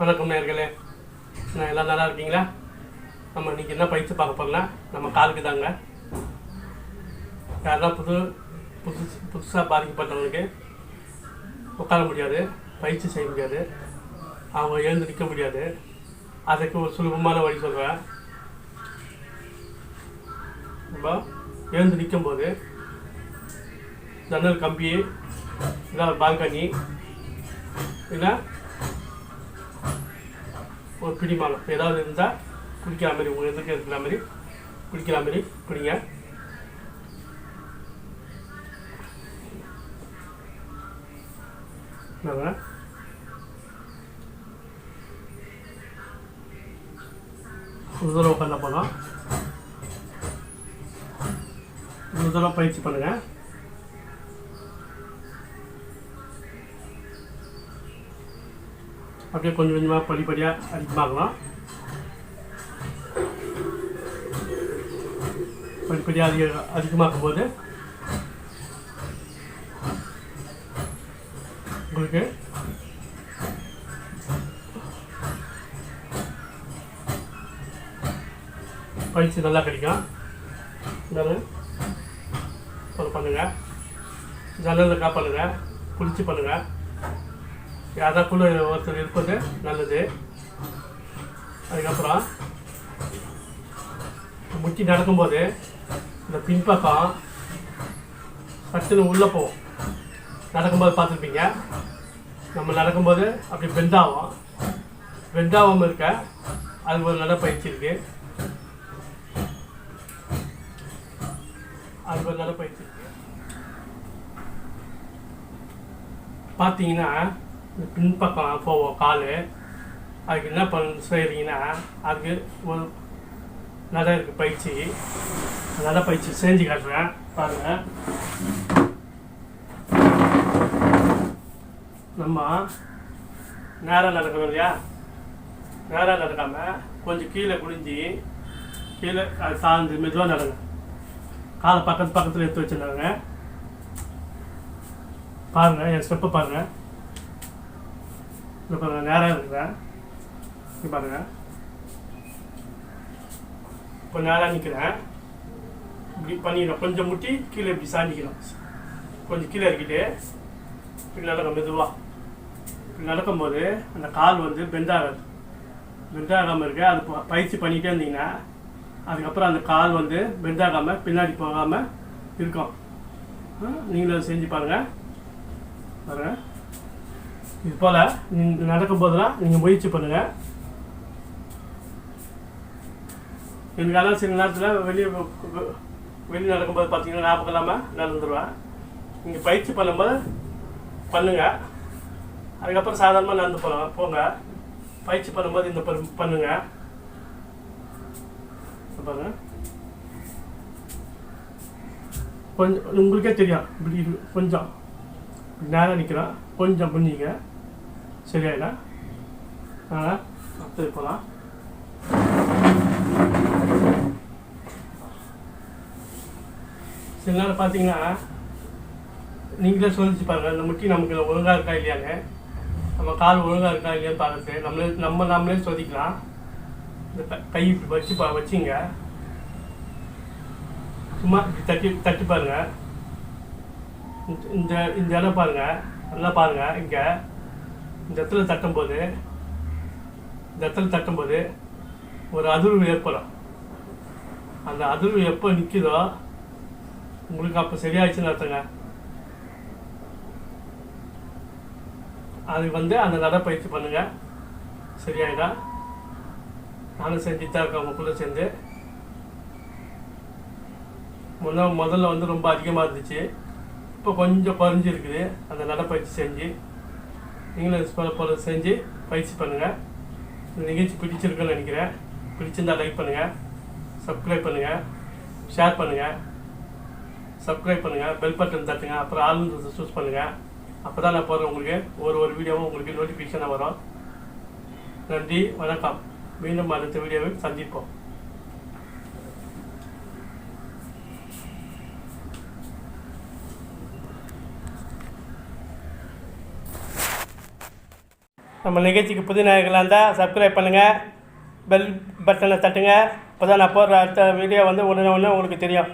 வணக்கம் நேர்களே. நான் எல்லாம் நல்லா இருக்கீங்களா? நம்ம இன்றைக்கி என்ன பயிற்சி பார்க்க போறோம்னா நம்ம காலுக்கு தாங்க. யாரெல்லாம் புது புதுசு புதுசாக பாதிக்கப்பட்டவங்களுக்கு உட்கார முடியாது பயிற்சி செய்ய முடியாது அவங்க எழுந்து நிற்க முடியாது. அதுக்கு ஒரு சுலபமான வழி சொல்கிறேன் நம்ம எழுந்து நிற்கும்போது ஜன்னல் கம்பி இல்லை பால்கனி இல்லை ஒரு பிடிமானம் ஏதாவது இருந்தால் குடிக்கிற மாதிரி உங்கள் எதுக்கு இருக்கிற மாதிரி குடிக்கிற மாதிரி குடிங்க. என்னங்க? ஒரு தடவை உட்காந்தா போதும் ஒரு தடவை பயிற்சி பண்ணுங்கள் அப்படியே கொஞ்சம் கொஞ்சமாக படிப்படியாக அதிகமாகலாம் படிப்படியாக அதிக அதிகமாக்கும் போது உங்களுக்கு பயிற்சி நல்லா கிடைக்கும். இருந்தாலும் பண்ணுங்கள் ஜன்னலில் காப்பாளுங்க குளிச்சு பண்ணுங்கள் யாராக்குள்ள ஒருத்தர் இருப்பது நல்லது. அதுக்கப்புறம் முட்டி நடக்கும்போது இந்த பின்பக்கம் சட்டுன்னு உள்ளே போகும். நடக்கும்போது பார்த்துருப்பீங்க. நம்ம நடக்கும்போது அப்படி பெண்ட் வெந்தாவம் இருக்க அது ஒரு நல்ல பயிற்சி இருக்குது அது ஒரு நல்ல பயிற்சி இருக்குது பார்த்தீங்கன்னா பின்பக்கம் போவோம் கால். அதுக்கு என்ன பண்ண செய்கிறீங்கன்னா அதுக்கு ஒரு நட இருக்குது பயிற்சி. நட பயிற்சி செஞ்சு காட்டுறேன் பாருங்கள் நம்ம நேராக நடக்கணும் இல்லையா நேராக நடக்காமல் கொஞ்சம் கீழே குடிஞ்சி கீழே அது சார்ந்து மெதுவாக நடங்க. காலை பக்கத்து பக்கத்தில் எடுத்து வச்சுருந்தாங்க. பாருங்கள் என் ஸ்டெப்பை பாருங்கள் இப்போ பாருங்கள் நேராக இருக்கிறேன் இங்கே பாருங்கள் இப்போ நேராக நிற்கிறேன் இப்படி பண்ணிக்கிறேன் கொஞ்சம் முட்டி கீழே இப்படி சாஞ்சிக்கணும் கொஞ்சம் கீழே இறக்கிட்டு இப்படி நடக்கும் மெதுவாக இப்படி நடக்கும்போது அந்த கால் வந்து பெண்டாகாது பெண்டாகாமல் இருக்க அது ப- பயிற்சி பண்ணிகிட்டே இருந்தீங்கன்னா அதுக்கப்புறம் அந்த கால் வந்து பெண்டாகாமல் பின்னாடி போகாமல் இருக்கும். நீங்களும் செஞ்சு பாருங்கள் பாருங்கள் இது போல் நீங்கள் நடக்கும்போதெல்லாம் நீங்கள் முயற்சி பண்ணுங்கள் எனக்கெல்லாம் சில நேரத்தில் வெளியே வெளியே நடக்கும்போது பார்த்தீங்கன்னா ஞாபகம் இல்லாமல் நடந்துருவேன் நீங்கள் பயிற்சி பண்ணும்போது பண்ணுங்கள் அதுக்கப்புறம் சாதாரணமாக நடந்து போகலாம் போங்க. பயிற்சி பண்ணும்போது இந்த பண்- பண்ணுங்க. கொஞ்சம் உங்களுக்கே தெரியும். இப்படி கொஞ்சம். நேரம் நிற்கிறோம் கொஞ்சம் பண்ணிங்க சரியாயிடா அதனால் அடுத்தது போகலாம் சில நேரம் பார்த்தீங்கன்னா நீங்களே சொல்லிச்சு பாருங்கள் இந்த முட்டி நமக்கு ஒழுங்காக இருக்கா இல்லையாங்க நம்ம கால் ஒழுங்காக இருக்கா இல்லையான்னு பார்க்குறது நம்மளே நம்ம நாமளே சோதிக்கலாம். இந்த க- கை இப்படி வச்சு பா வச்சிங்க. சும்மா இப்படி தட்டி தட்டி பாருங்கள் இந்த- இந்த இடம் பாருங்கள் நல்லா பாருங்கள் இங்கே. இந்த இடத்துல தட்டும்போது இந்த இடத்துல தட்டும்போது ஒரு அதிர்வு ஏற்படும். அந்த அதிர்வு எப்போ நிற்குதோ உங்களுக்கு அப்போ சரியாயிடுச்சுன்னு அர்த்தங்க. அது வந்து அந்த நடைப்பயிற்சி பண்ணுங்கள் சரியாயிடா நானும் செஞ்சுட்டு தான் இருக்கேன் உங்களுக்குள்ள சேர்ந்து. முன்ன முதல்ல வந்து ரொம்ப அதிகமாக இருந்துச்சு. இப்போ கொஞ்சம் குறைஞ்சிருக்குது. அந்த நடைப்பயிற்சி செஞ்சு நீங்களும் இது போல செஞ்சு பயிற்சி பண்ணுங்கள் இந்த நிகழ்ச்சி பிடிச்சிருக்குன்னு நினைக்கிறேன். பிடிச்சிருந்தா லைக் பண்ணுங்கள் சப்ஸ்கிரைப் பண்ணுங்கள் ஷேர் பண்ணுங்கள் சப்ஸ்கிரைப் பண்ணுங்கள் பெல் பட்டன் தட்டுங்க. அப்புறம் ஆளுன்றதை சூஸ் பண்ணுங்கள் அப்போ தான் நான் போடுற உங்களுக்கு ஒரு ஒரு வீடியோவும் உங்களுக்கு நோட்டிஃபிகேஷனாக வரும். நன்றி. வணக்கம். மீண்டும் அடுத்த வீடியோவில் சந்திப்போம். நம்ம நிகழ்ச்சிக்கு புது நாயகர்களாக இருந்தால் சப்ஸ்கிரைப் பண்ணுங்கள் பெல் பட்டனை தட்டுங்க. அப்போ தான் நான் போடுற அடுத்த வீடியோ வந்து ஒன்று ஒன்று உங்களுக்கு தெரியும்.